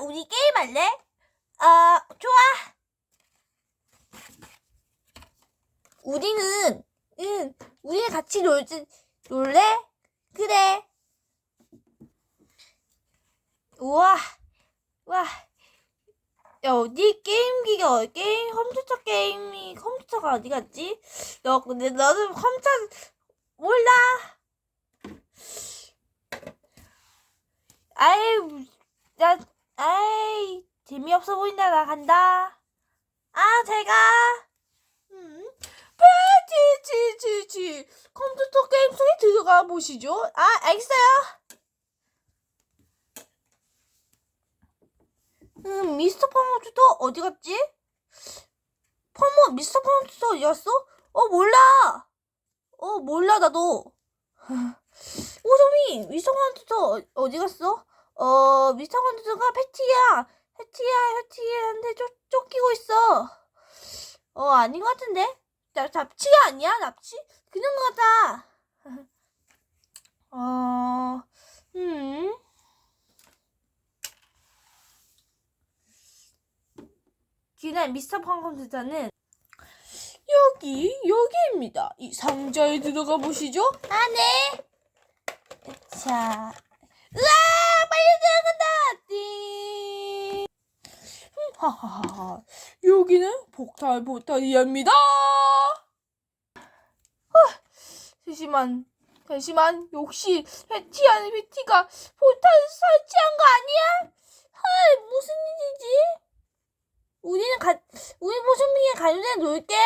우리 게임할래? 아, 좋아. 우리는, 응, 우리 같이 놀지, 놀래? 그래. 우와, 와. 야, 어디 게임기가, 어디 게임, 컴퓨터 게임이, 컴퓨터가 어디 갔지? 너, 근데 너는 컴퓨터, 몰라. 아이, 야, 아이, 재미없어 보인다. 나 간다. 아, 잘 가. 음. 패치치치치. 컴퓨터 게임 속에 들어가 보시죠. 아, 알겠어요. 음, 미스터 펑컴퓨터 어디 갔지? 펑머, 미스터 펑컴퓨터 어디 갔어? 어, 몰라. 어, 몰라, 나도. 오소미, 미스터 어- 어디 갔어? 어, 미스터 컴퓨터가 패티야. 패티야, 패티한테 쫓, 쫓기고 있어. 어, 아닌 것 같은데? 나, 납치가 아니야? 납치? 그냥 것 같다. 어, 음. 그날 미스터 펑컴퓨터는 여기, 여기입니다. 이 상자에 들어가 보시죠. 아, 네. 자, 으아! 빨리 들어간다! 띵! 음, 하하하. 여기는 폭탄 포탈이합니다. 아, 잠시만, 잠시만. 역시 해티한 해티가 포탄 설치한 거 아니야? 아, 무슨 일이지? 우리는 가, 우리 모습이에 가는 데 놀게.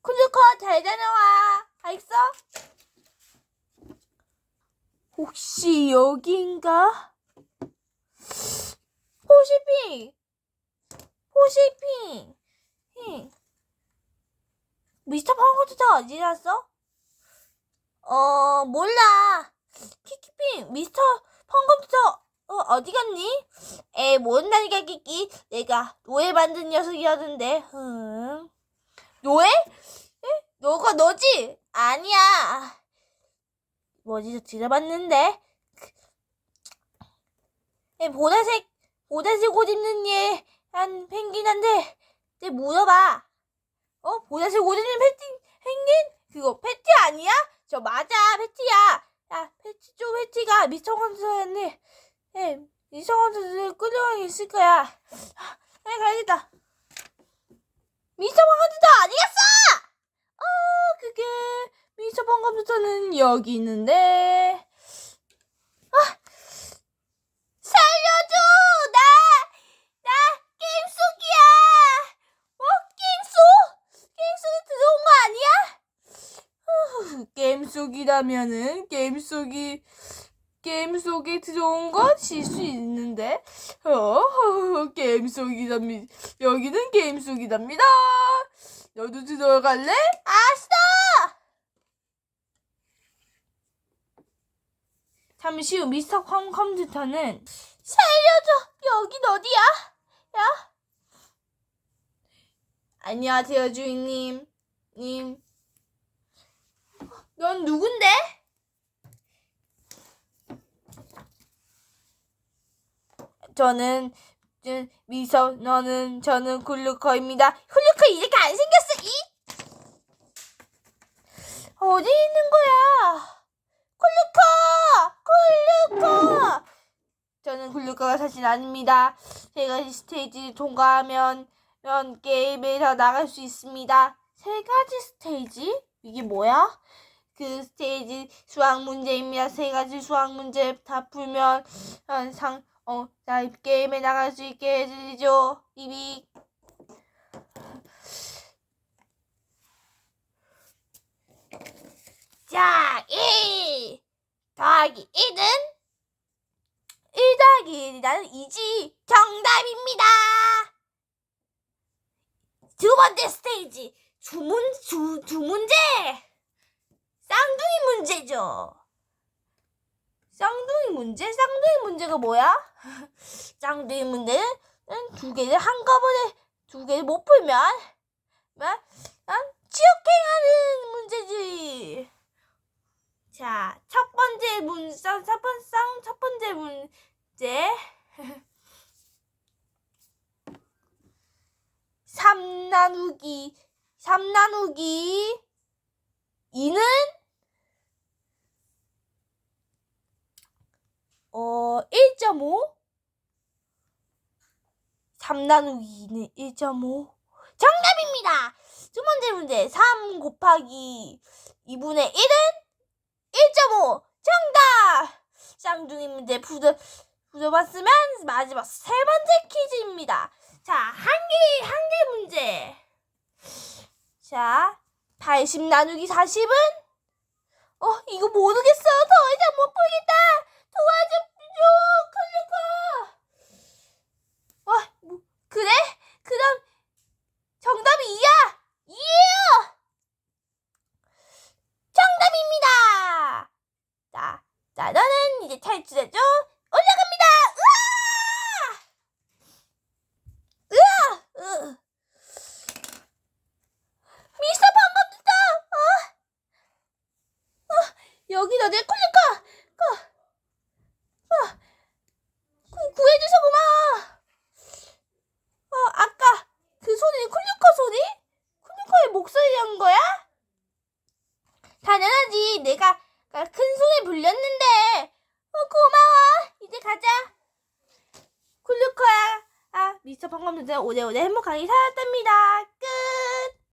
클루커 잘 다녀와. 알겠어? 혹시 여긴가? 호시핑! 호시핑! 응. 미스터 펑커트가 어디 갔어? 어, 몰라. 키키핑, 미스터 펑컴퓨터, 어, 어디 갔니? 에, 모른다니까, 키키. 내가 노예 만든 녀석이었는데, 흠. 노예? 에? 너가 너지? 아니야. 뭐지, 들어봤는데. 에, 보라색, 보라색 옷 입는 얘, 한 펭귄한테, 내 물어봐. 어? 보라색 옷 입는 패티, 펭귄? 그거 패티 아니야? 저 맞아, 패티야. 야, 패티 쪽 패티가 미성원수였네. 예, 미성원수를 끌려가게 있을 거야. 아, 나 가야겠다. 미성원수도 어디 갔어? 어, 그게 미성원 컴퓨터는 여기 있는데. 아, 살려줘! 나, 나 게임 속이야. 어, 게임 속? 게임 속에 들어온 거 아니야? 후, 게임 속이라면은 게임 속이 게임 속에 들어온 건 실수 있는데. 어 게임 속이답니다 여기는 게임 속이답니다. 너도 들어갈래? 아싸! 잠시 후 미스터 컴 컴퓨터는 살려줘! 여긴 어디야? 야? 안녕하세요 주인님. 님 넌 누군데? 저는 저, 미서 너는 저는 굴루커입니다. 굴루커 이렇게 안 생겼어 이 어디 있는 거야? 굴루커 굴루커 저는 굴루커가 사실 아닙니다. 제가 이 스테이지 통과하면 면 게임에서 나갈 수 있습니다. 세 가지 스테이지? 이게 뭐야? 그 스테이지 수학 문제입니다. 세 가지 수학 문제 다 풀면 어, 상, 어, 자, 이 게임에 나갈 수 있게 해주죠. 이비. 자, 1 더하기 1은 1 더하기 1이라는 2지 정답입니다. 두 번째 스테이지 두, 문, 두, 두 문제 쌍둥이 문제죠. 쌍둥이 문제? 쌍둥이 문제가 뭐야? 쌍둥이 문제는 두 개를 한꺼번에 두 개를 못 풀면 뭐? 난 치욕행하는 문제지. 자, 첫 번째 문, 쌍, 첫 번째, 첫 번째 문제. 삼 나누기, 삼 나누기 이는 1.5 3 나누기 2는 1.5 정답입니다. 두 번째 문제 3 곱하기 2분의 1은 1.5 정답. 쌍둥이 문제 부드 부숴봤으면 마지막 세 번째 퀴즈입니다. 자, 한 개, 한 개 문제. 자, 80 나누기 40은? 어, 이거 모르겠어. 더 이상 못 풀겠다. 도와줘, 클리커. 와, 뭐, 그래? 그럼 정답이 2야. 2예요. 정답입니다. 자, 자, 너는 이제 탈출해줘. 올라갑니다. 으아! 으아! 으. 미스터 반갑다. 어? 어, 여기다 내 콜리카. 어. 어. 구, 구해줘서 고마워. 어, 아까 그 소리 콜리카 소리? 콜리카의 목소리란 거야? 내가 큰 소리 불렸는데. 어, 고마워. 이제 가자. 쿨루커야. 아, 미스터 방금전에 오래오래 행복하게 살았답니다.